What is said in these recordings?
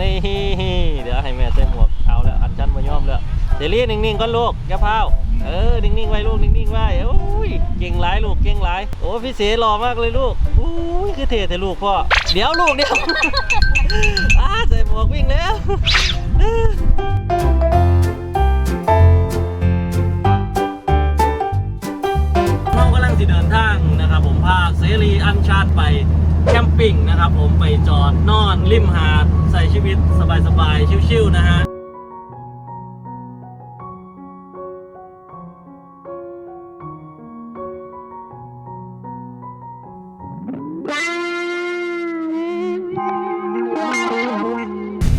นี่เดี๋ยวให้แม่ใส่หมวกเอาแล้วอันชันมายอมแล้วเดลี่นิ่งๆก่อนลูกอย่าพาวเออนิ่งๆไว้ลูกนิ่งๆไว้โอ้ยเก่งหลายลูกเก่งหลายโอ้พี่เสหล่อมากเลยลูกโอ้ยคือเท่แต่ลูกพ่อเดี๋ยวลูกเดี๋ยวอ้าใส่หมวกวิ่งแล้วเรากำลังจะเดินทางนะครับผมพาเสรีอัญชาติไปแคม ปิ้งนะครับผมไปจอดนอนริมหาดใส่ชีวิตสบายๆ ชิวๆนะฮะ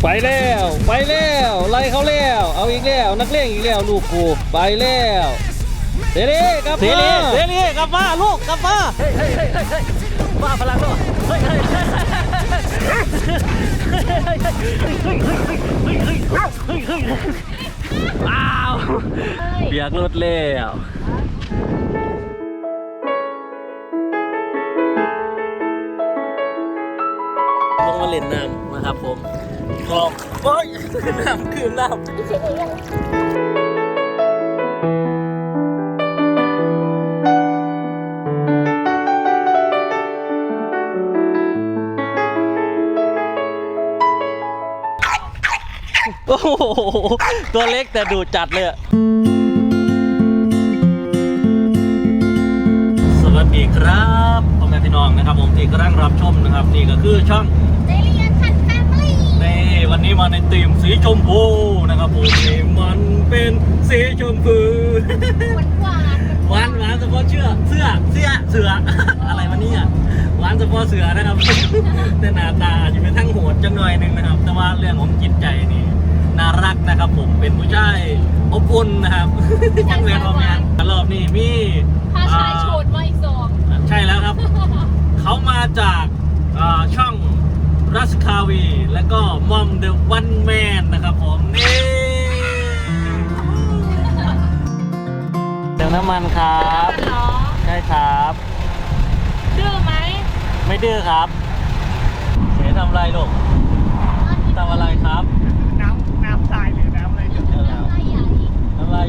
ไปแล้วไปแล้วไล่เขาแล้วเอาอีกแล้วนักเลงอีกแล้วลูกกูไปแล้วเสรีกลับมาเสรีกลับมาลูกกลับมาเฮ้ยเฮ้ยเฮ้ยเฮ้ยมาพลังด้ว อ้าวเบียกรถแล้วลงมาเล่นน้ำนะครับผมคก็โอ้ยน้ำคืนน้ำ โอ้โหตัวเล็กแต่ดูจัดเลยอะสวัสดีครับพ่อแม่พี่น้องนะครับ ผมที่กำลังรับชมนะครับ นี่ก็คือช่องเดลิอันทันแฟมิลี่นี่วันนี้มาในธีมสีชมพูนะครับผมนี่มันเป็นสีชมพูหวานหวานหวานหวานเฉพาะเชื่อเสื้อเสื้อเสือ อะไรวะเนี่ยหวานเฉพาะเสือนะครับแต่หน้าตาอาจจะเป็นทั้งโหดจังหน่อยหนึงนะครับ แต่ว่าเรื่องของจิตใจนี่ น่ารักนะครับผมเป็นผู้ชายอบอุ่นนะครับยังเวียนมาแมนรอบนี้มีพาชายโฉดมาอีกสองอ่าใช่แล้วครับ เขามาจากอ่าช่องรัสคาวี และก็มอมเดอะวันแมนนะครับผมนี่เติมน้ำมันครับเหรอใช่ครับดื้อไหมไม่ดื้อครับเสียทำอะไรลูกทำอะไรครับ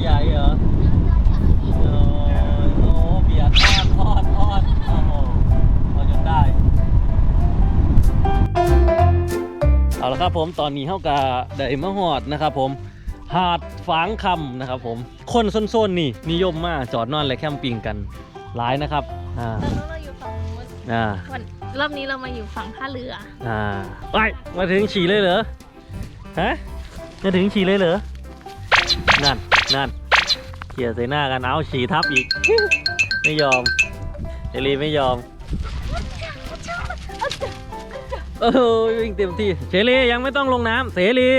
ใหญ่เหรอน้ำลายใหญ่โอ้โหเบียดทอดทอดทอดโอ้โหเอาจนได้ เอาละครับผมตอนนี้เท่ากับได้มาหอดนะครับผมหาดฝางคำนะครับผม คนโซนๆนี่นิยมมากจอดนอนและแคมปิ้งกันหลายนะครับอ่าตอนนั้นเราอยู่ฝั่งนู้นอ่าวันรอบนี้เรามาอยู่ฝั่งท่าเรือ อ่าไปมาถึงฉี่เลยเหรอฮะมาถึงฉี่เลยเหรอนั่น นั่นเขี่ยใส่หน้ากันเอาฉี่ทับอีก ไม่ยอมเอลีไม่ยอมเออวิ่งเต็มที่เสรียังไม่ต้องลงน้ำเสรี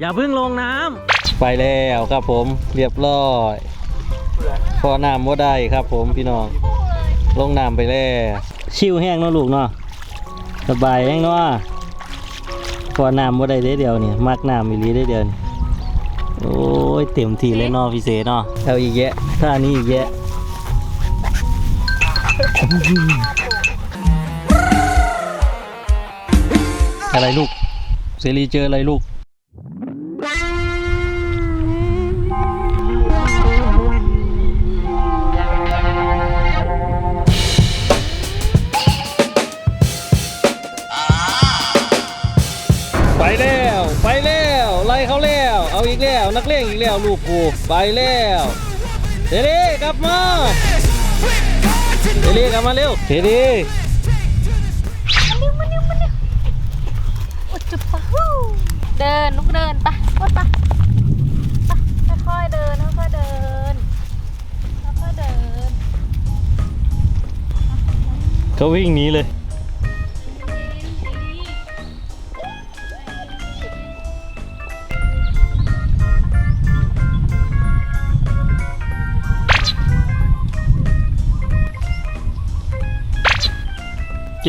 อย่าเพิ่งลงน้ำไปแล้วครับผมเรียบร้อยพอน้ำว่าได้ครับผมพี่น้องลงน้ำไปแล้วชิวแห้งเนาะลูกเนาะสบายแห้งเนาะพอน้ำว่าได้เด้เดียวนี่มักน้ำอีหลีได้เดียวนี่ โอ้ยเต็มที่เลยเนาะพี่เสเนาะเอาอีกแยะท่านี้อีกแยะอะไรลูก เสรีเจออะไรลูก นักเลงอีกแล้วลูกกูไปแล้วเสรีกลับมาเสรีกลับมาเร็วเสรีมาเร็วมาเร็วมาเร็วอุดจุบปะฮู้เดินลุกเดินปะกดปะปะค่อยๆเดินค่อยๆเดินค่อยๆเดินเขาวิ่งหนีเลย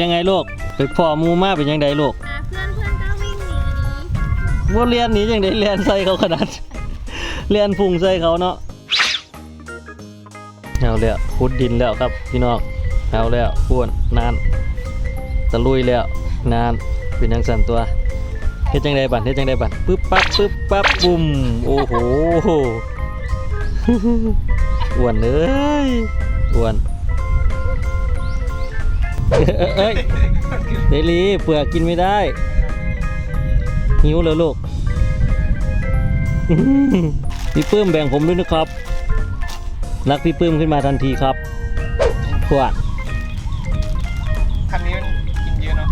ยังไงลูกไปพ่อหมูมาเป็นยังไงลูกอะเพื่อนเพื่อนก็วิ่งหนีว่าเรียนหนียังไงเรียนใส่เขาขนาด เรียนพุ่งใส่เขาเนาะเอาแล้วพุดดินแล้วครับพี่น้องเอาแล้วพูนนานตะลุยแล้วนานเป็นยังสั่นตัวเฮ็ดจังไดบัดเฮ็ดจังไดบัดปึ๊บปั๊บปึ๊บปั๊บบุ้มโอ้โหอ้วนเลยอ้วน เอ้ยเดลีเปลือกกินไม่ได้ หิวเลยลูกพี่ปื้มแบ่งผมด้วยนะครับ รักพี่ปื้มขึ้นมาทันทีครับพวกคันนี้มันกินเยอะเนาะ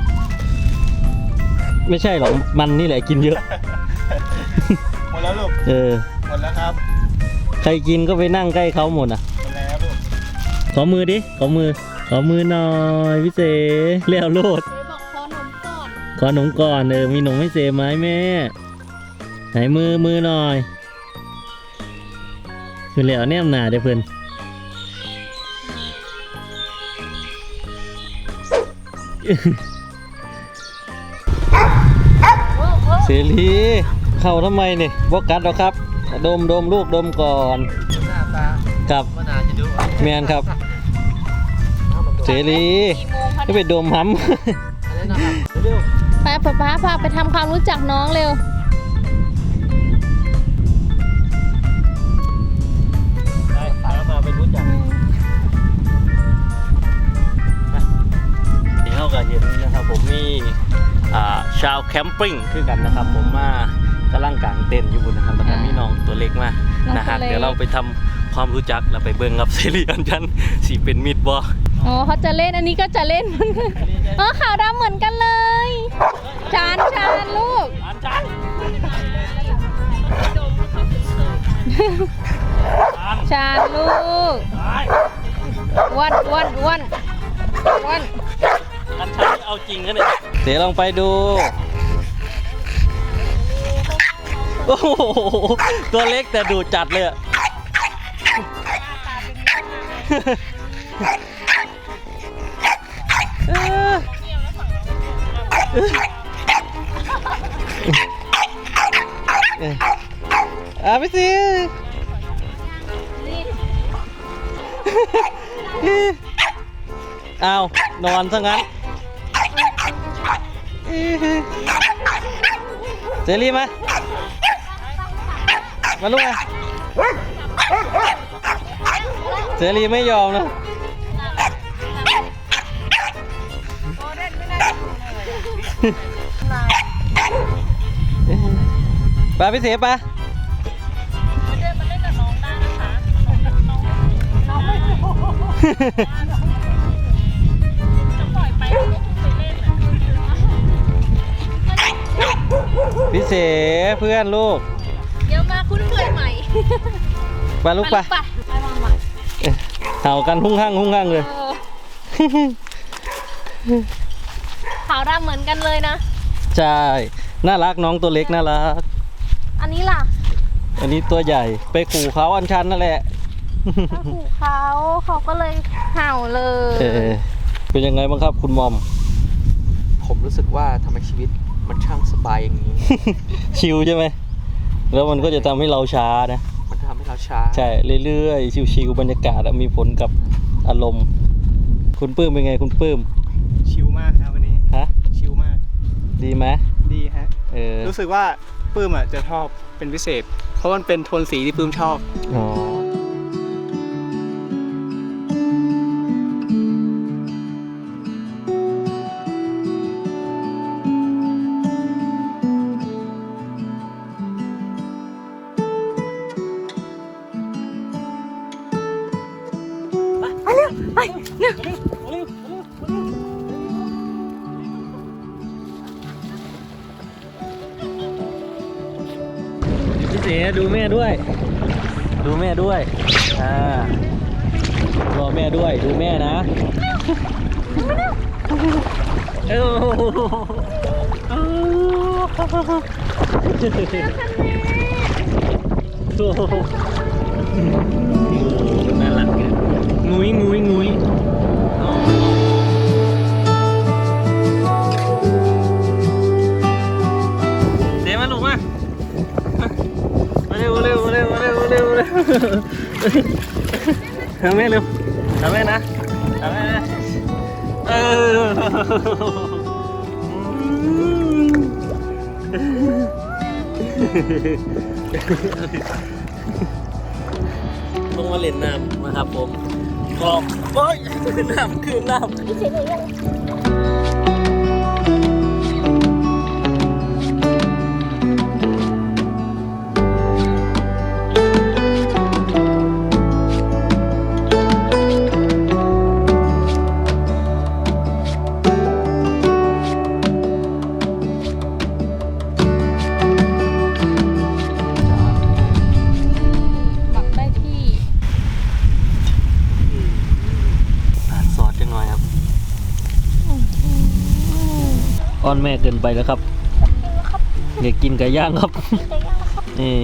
ไม่ใช่หรอก มันนี่แหละกินเยอะ หมดแล้วลูก เออ หมดแล้วครับ ใครกินก็ไปนั่งใกล้เขาหมดอะ หมดแล้วลูก ขอมือดิ ขอมือ ขอมือหน่อยพี่เสเลี้ยวโลดเจ๊บอกขอนมก่อนขอหนมก่อนเออมีหนมให้เสไหมแม่ ไหนมือมือหน่อยคือเหลียวแนมหนาเด้อเพื่อนเสรีเข้าทำไมเนี่ยบอกกัดหรอกครับ ดมดมลูกดมก่อนหน้าตากับว่านาจะดูแมนครับ เสรีกี่โมงคะไม่ไปดมห้ำอะไรนะครับไปป๊าป๊าพาไปทำความรู้จักน้องเร็วไปตามมาไปรู้จักที่เขาก็เห็นนะครับผมมีอ่าชาวแคมปิ้งคือกันนะครับ ผมมากำลังกางเต็นท์อยู่บนนะครับแล้วก็มีน้องตัวเล็กมาน้องนะฮะตัวเล็กเดี๋ยวเราไปทำความรู้จักแล้วไปเบิ่งกับเซรีอันจันสีเป็นมิดบอ อ๋อเขาจะเล่นอันนี้ก็จะเล่นเหมือนกันอ๋อขาวดำเหมือนกันเลย จานจานลูกอันจันจานลูกอ้วนอ้วนอ้วนอ้วนอันชันเอาจริงกันเนี่ยเดี๋ยวลองไปดูโอ้โหตัวเล็กแต่ดูจัดเลยอะ อออะไปสิเอานอนซะงั้นเจลี่มา มาลูกมาเจลี่ไม่ยอมนะ ไปพี่เสปเดินมาเล่นกับน้องได้นะคะน้องไม่รู้จะปล่อยไปก็ไปเล่นอะพี่เสเพื่อนลูก เดี๋ยวมาคุ้นเคยใหม่ไปลูกไปไปไปมาใหม่เอ้เห่ากันหุ้งห้างหุ้งห้างเลย ขาวดำเหมือนกันเลยนะ ใช่ น่ารักน้องตัวเล็กน่ารัก อันนี้ล่ะอันนี้ตัวใหญ่ไปขู่เขาอันชันนั่นแหละถ้าขู่เขาเขาก็เลยเห่าเลเอย อเป็นยังไงบ้างครับคุณมอม ผมรู้สึกว่าทำไมชีวิตมันช่างสบายอย่างนี้ ชิวใช่ไหม แล้วมันก็จะทำให้เราช้านะ มันทำให้เราช้าใช่ เรื่อยๆ ชิวๆบรรยากาศอะมีผลกับอารมณ์ คุณปื้มเป็นไงคุณปื้ม ชิลมากครับวันนี้ ฮะ ชิลมาก ดีไหมดีฮะ เออรู้สึกว่าปื้มอะจะชอบเป็นพิเศษ เพราะมันเป็นโทนสีที่ปื้มชอบ อ๋อ โอ้โหน่ารักอะงุ้ยงุ้ยงุ้ยอ๋อเสียมาลูกมามาเร็วเร็วเร็วเร็วเร็วเร็วทำแม่เร็วทำแม่นะทำแม่นะเออ ลงมาเล่นน้ำนะครับผมกรอบโอ้ยน้ำคือน้ำห อ้อนแม่เกินไปแล้วครับอยากกินไก่ย่างครับไก่ย่างนะครับนี่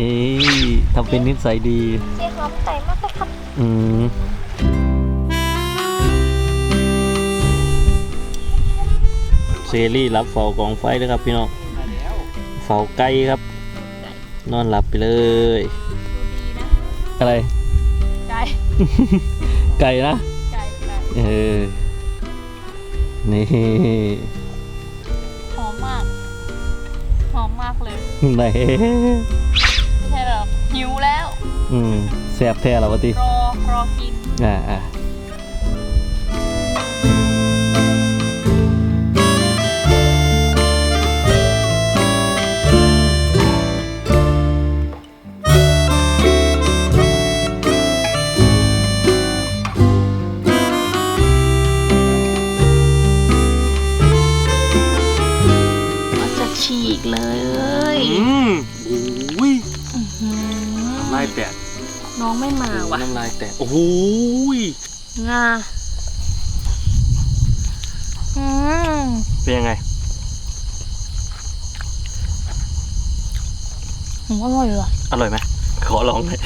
ทำเป็นนิสัยดีเจ๊หอมไก่มากเลยครับ อืมเซรี่รับเฝ้ากองไฟเลยครับพี่น้องเฝ้าไก่ครับ นอนหลับไปเลยดูดีนะอะไร ไก่ ไก่นะ ไก่ไก่เออ นี่หอมมาก หอมมากเลยไหนไม่ใช่หรอกหิวแล้ว อืมแซ่บแท้แล้ววะติรอรอกิน อ่าอ่า องไม่มาว่ะน้ำลายแตกโอ้โหยงาอืมเป็นยังไงผมอร่อยว่ะอร่อยไหมขอลองหน่อย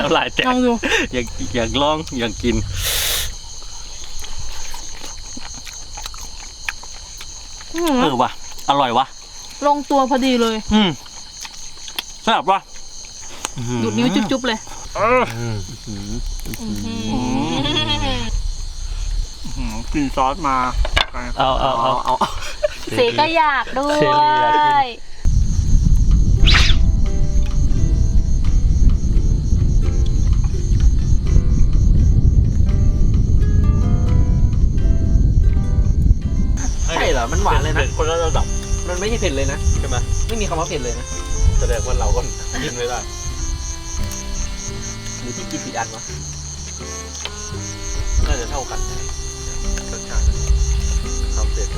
น้ำลายแตกลองดูอยากอยากลองอยากกินอืมเออวะอร่อยวะลงตัวพอดีเลย อืมแซ่บวะดูดนิ้วจุ๊บๆเลย เอออืมกลิ่นซอสมาเอาเอาเอาเอา เสก็อยากด้วเสรียกิน ย ใช่เหรอ มันหวานเลยนะ คนละระดับมันไม่ใช่เผ็ดเลยนะ ใช่ไหมไม่มีคำว่าเผ็ดเลยนะ แสดงว่าเราก็กินไม่ได้ ที่กินผิดอันวะน่าจะเท่ากันรสชาติทำเสร็จ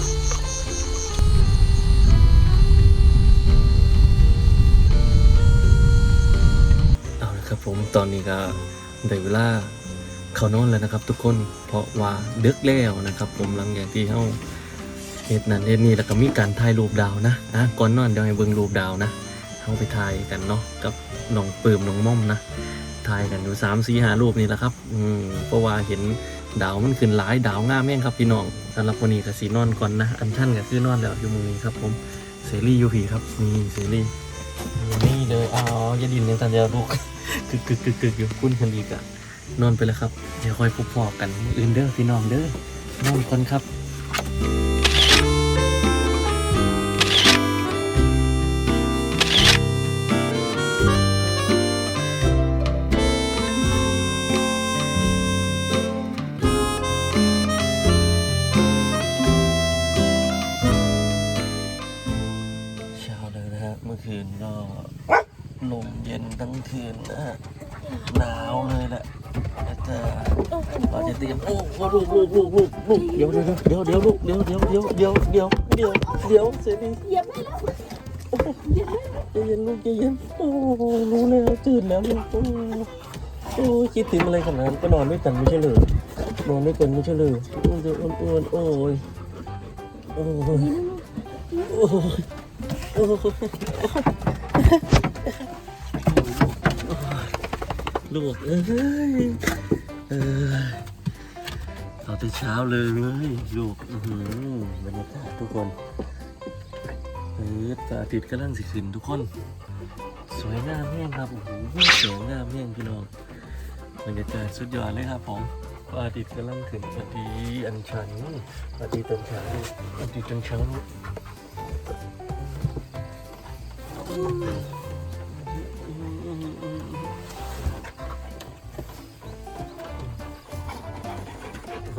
เอาละครับผมตอนนี้ก็ได้เวลาเขานอนแล้วนะครับ ทุกคนเพราะว่าดึกแล้วนะครับ ผมหลังจากที่เขาเฮ็ดนั้นเฮ็ดนี่แล้วก็มีการถ่ายรูปดาวนะอะก่อนนอนเดี๋ยวให้เบิ่งรูปดาวนะเขาไปถ่ายกันเนาะกับน้องปื้มน้องม่อมนะ ถ่ายกันอยู่สามสี่ห้ารูปนี่แหละครับ อืมเพราะว่าเห็นดาวมันขึ้นหลายดาวง่ามแม่งครับพี่น้องสำหรับวันนี้ก็สีนอนก่อนนะ อันท่านก็คือนอนแล้วอยู่มือนี้ครับผมเสรียูพีครับนี่เสรีนี่เลยอ๋ออย่าดินยังทันจะลูกกึกกึกกึกกึกอยู่คุ้นกันอีกอะนอนไปแล้วครับเดี๋ยวค่อยพบพอกันออื่นเด้อพี่น้องเด้อนอนก่อนครับ เราจะเตรียมโอ้ลูกลูกลูกลูกลูกเดี๋ยวเดี๋ยวเดี๋ยวเดี๋ยวลูกเดี๋ยวเดี๋ยวเดี๋ยวเดี๋ยวเดี๋ยวเดี๋ยวเดี๋ยวเสร็จดีเหยียบได้แล้วโอ้ใจเย็นลูกใจเย็นโอ้รู้แล้วตื่นแล้วลูกโอ้คิดถึงอะไรขนาดนั้นก็นอนด้วยกันไม่ใช่เหรอนอนด้วยกันไม่ใช่เหรออ้วนอ้วนโอ้ยโอ้ยโอ้ยโอ้โหลูกเอ้ยเออเอา แต่เช้าเลยเลูกบรรยากาศทุกคนเออพระอาทิตย์กำลังสิขึ้นทุกคน สวยงามแห้งครับโอ้โหสวยงามแห้งพี่น้องบรรยากาศสุดยอดเลยครับผมพระอาทิตย์กำลังขึ้นพอดีอันชันพอาทิตย์ตอนเช้าพอาทิตย์ตอนเช้า ก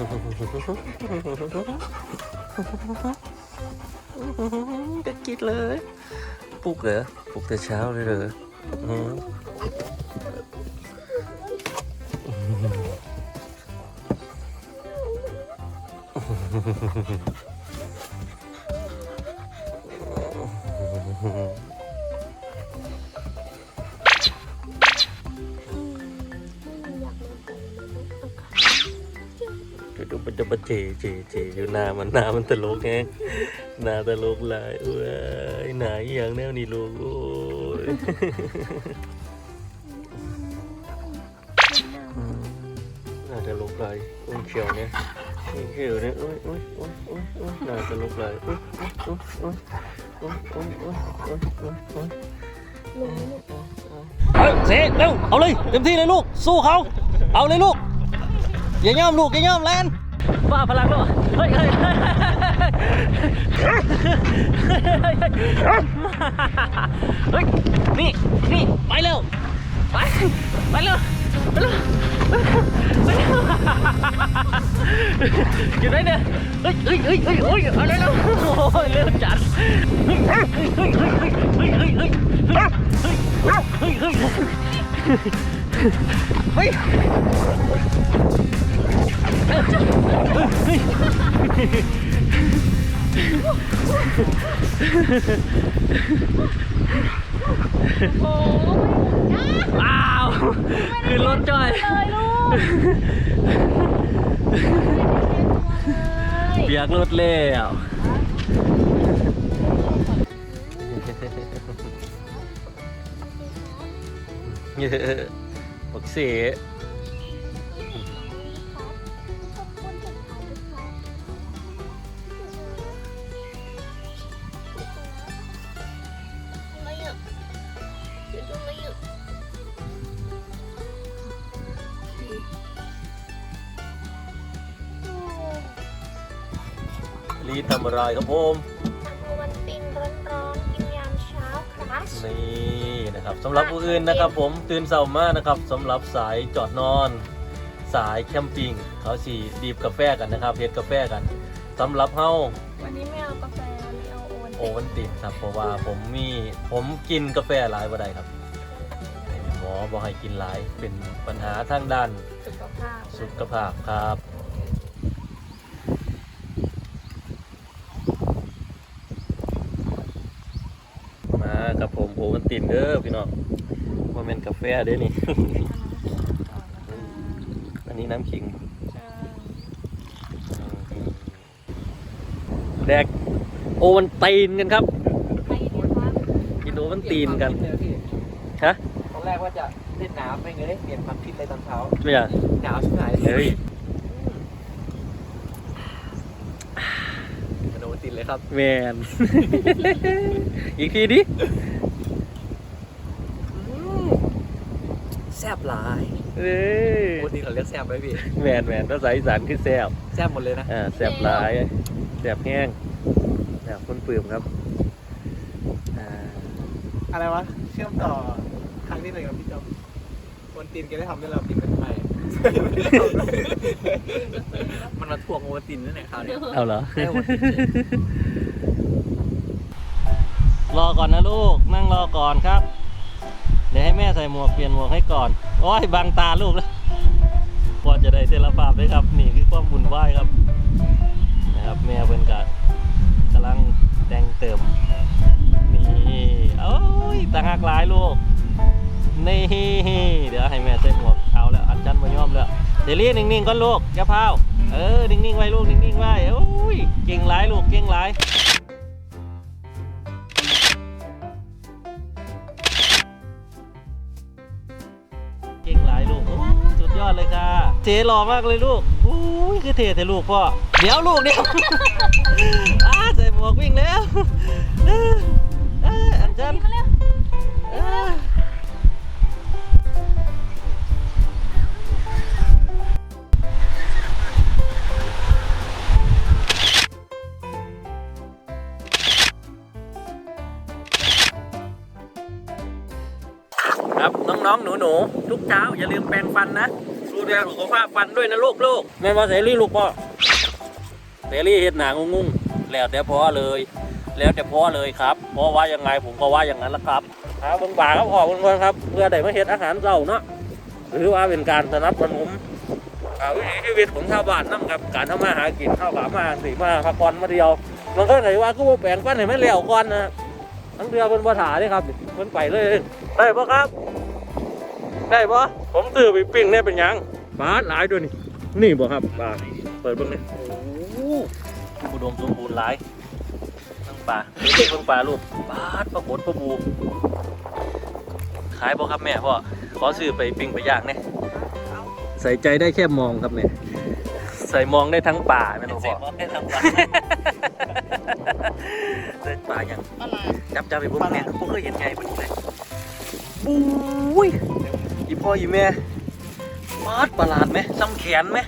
็กินเลยปลุกเหรอปลุกแต่เช้าเลยเหรออืม ดูมันจะมาเจเจเจอยู่หน้ามันหน้ามันตลกแฮงหน้าตลกหลายเอ้ยหนาอย่างแนวนี้ลูกโอ้ยหน้าตลกหลายอุ้ยเขียวเนี่ยอุ้ยเขียวเนี่ยอุ้ยอุ้ยอุ้ยอุ้ยอุ้ยหน้าตลกหลายอุ้ยอุ้ยอุ้ยอุ้ยอุ้ยอุ้ยอุ้ยอุ้ยอุ้ยเฮ้ยเซเร็วเอาเลยเต็มที่เลยลูกสู้เขาเอาเลยลูก อย่าย่อมลูกอย่าย่อมแลนบ้าพลังแล้วเฮ้ยเฮ้ยเฮ้ยนี่นี่ไปเร็วไปไปเร็วไปเร็วไปเร็วอยู่ไหนเนี่ยเฮ้ยเฮ้ยเฮ้ยเฮ้ยเฮ้ยอะไรแล้วโอ้ยเร็วจัดเฮ้ยเฮ้ยเฮ้ยเฮ้ยเฮ้ยเฮ้ยเฮ้ยเฮ้ยเฮ้ยเฮ้ยเฮ้ย อ้าวคือรถจอยเลยลูกเบียกรถเลี้ยวเยอะบอกเสีย อะไรครับผมวันตินร้อนๆกินยามเช้าครับนี่นะครับสำหรับผู้อื่นนะครับ ผมตื่นเช้ามานะครับสำหรับสายจอดนอน สายแคมปิ้งเขาสีดีบกาแฟกันนะครับเฮ็ดกาแฟกันสำหรับเฮาวันนี้ไม่เอากาแฟวันนี้เอาโอวันโอวันตินครับเพราะว่าผมมีผมกินกาแฟหลายบ่ได้ครับหมอบอกให้กินหลายเป็นปัญหาทางด้านสุขภาพสุขภาพครับ มากับผมโอวันติน เด้อพี่น้องว่าเป็นกาแฟเด้อนี่ อันนี้น้ำขิงแดกโอวันตีนกันครับไปดีครับกินโอวันตีนกันฮะตอนแรกว่าจะเล่นน้ำไปเลยเปลี่ยนความคิดเลยตอนเช้าไม่อยากหนาวชิบหายเฮ้ยกระโดดติดเลยครับแมนอีกทีดิ แซบหลายเอ้ยปกติเขาเรียกแซบไหมพี่แมนแมนภาษาอีสานคือแซ่บแซบหมดเลยนะอ่าแซ่บหลายแซ่บแห้งแซ่บคนปื้มครับอ่าอะไรวะ เชื่อมต่อครั้งที่หนึ่งกับพี่จอมวันตีนแกได้ทำให้เรากินกันไปมันมาทวงโอวัลตินนั่นแหละคราวเนี้ยเอาเหรอได้หมดรอก่อนนะลูก นั่งรอก่อนครับ เดี๋ยวให้แม่ใส่หมวกเปลี่ยนหมวกให้ก่อน โอ้ยบังตาลูกแล้วพอจะได้เทลภาพเลยครับ นี่คือความบุญไหวายครับนะครับแม่เพิ่นกะกำลังแต่งเติมนี่โอ้ยต่างหากหลายลูกนี่เดี๋ยวให้แม่ใส่หมวกเอาแล้วอันจันมายอมแล้วเดลี่นิ่งๆก่อนลูกอย่าพาวเออนิ่งๆไว้ลูกนิ่งๆไว้โอ้ยเก่งหลายลูกเก่งหลาย เลยค่ะเทหล่อมากเลยลูกอุ้ยคือเทแต่ลูกพ่อ เดี๋ยวลูกเดี๋ยวอ้าใส่หมวกวิ่งแล้วเออเอออันจันเออครับน้องๆ หนูๆ ทุกเช้าอย่าลืมแปรงฟันนะ ดูแลสุขภาพฟันด้วยนะลูกลูกแม่นว่าเสรีลูกพ่อเสรีเห็ดหนางงุ้งแล้วแต่พ่อเลย แล้วแต่พ่อเลยครับพ่อว่ายังไงผมก็ว่าอย่างนั้นละครับครับบิ่งป่าครับพ่อเบิ่งคนครับ เพื่อได้มาเฮ็ดอาหารเช้าเนาะหรือว่าเป็นการสนับสนุนอาวิถีชีวิตของชาวบ้านนั่ครับการทำมาหากินเข้าวขามาสีมาพักผ่อนมาเดียว มันก็ไหนว่าก็ว่าแปลงฟันให้มันแล้วก่อนนะทั้งเรือเป็นภาษาเลยครับมันไปเลยได้ปะครับ ได้ปะผมตื่นไปปิ้งเนี่ยเป็นยัง ปลาหลายด้วยนี่ นี่บ่ครับปลาเปิดเบ้างเลยโอ้โหอุดมสมบูรณ์หลายทั้งปลาเด็กเพิ่งปลาลูกปลาดปลากดปลาบูขายบ่ครับแม่พ่อขอซื้อไปปิ้งไปย่างเนี่ยใส่ใจได้แค่มองครับเนี่ยใส่มองได้ทั้งป่าแม่นบ่พ่อได้ทั้งวันเดินป่ายังอะไรจับจับไปพวกเนี่ยพวกเคยเห็นไงพวกนี้เลยปุ้ยอีพ่ออีแม่ ปาดประหลาดไหมซ้ำแขนไหม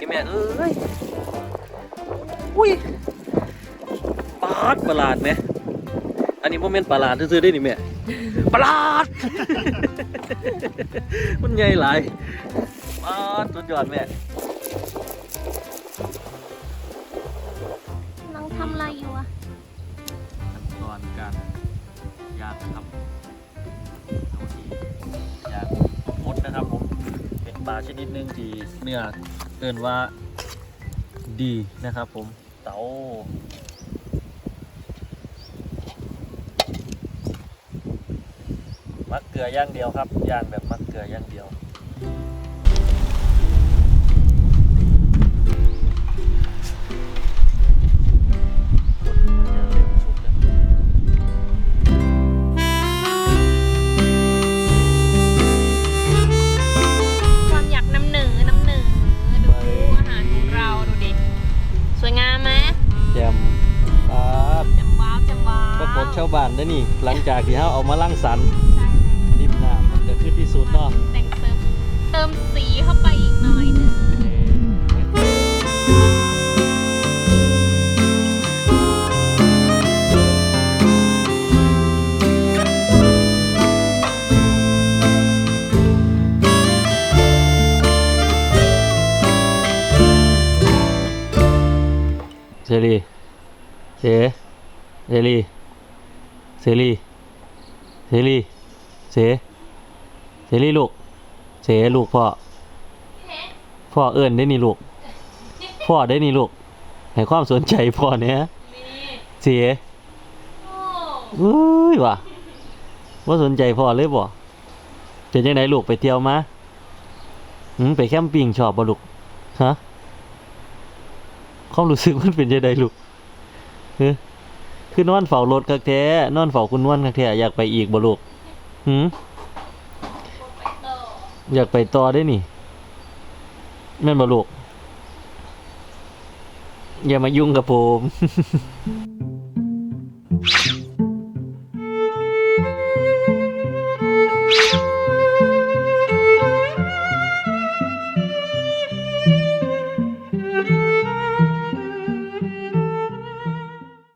อีแม่เอ้ยอุ้ยปาดประหลาดไหมอันนี้โมเมนต์ประหลาดซื้อๆได้นี่แม่ประหลาด มันใหญ่หลายปาดสุดยอดแม่น้องทำอะไรอยู่อะขั้นตอนการย่างน ลาชนิดหนึ่งที่เนื้อเอินว่าดีนะครับผมเต่ามักเกลือย่างเดียวครับย่างแบบมักเกลือย่างเดียวากฏชาวบ้านได้อนี่ หลังจากที่เขาเอามาล่างสรรค์ใช่เลยริมน้ำมันจะขึ้นที่สุดเนาะ แต่งเติมเติมสีเข้าไปอีกหน่อยนึงเสรีเสเสรี เสรีเสรีเสเสรีลูก เสลูกพ่อ พ่อเอิ้นได้นี่ลูก พ่อได้นี่ลูก ให้ความสนใจพ่อเนี้ยนี่เสียโอ้เอ้ยว่ะว่าสนใจพ่อเลยบ่เป็นยังไงลูกไปเที่ยวมาหืมไปแคมปิ้งชอบบ่ลูกฮะความรู้สึกมันเป็นยังไงลูกเฮ้ คือนอนเฝ้ารถคักแท้นอนเฝ้าคุณนวลคักแท้อยากไปอีกบ่ลูกหืมไปต่ออยากไปต่อได้นี่แม่นบ่ลูกอย่ามายุ่งกับผม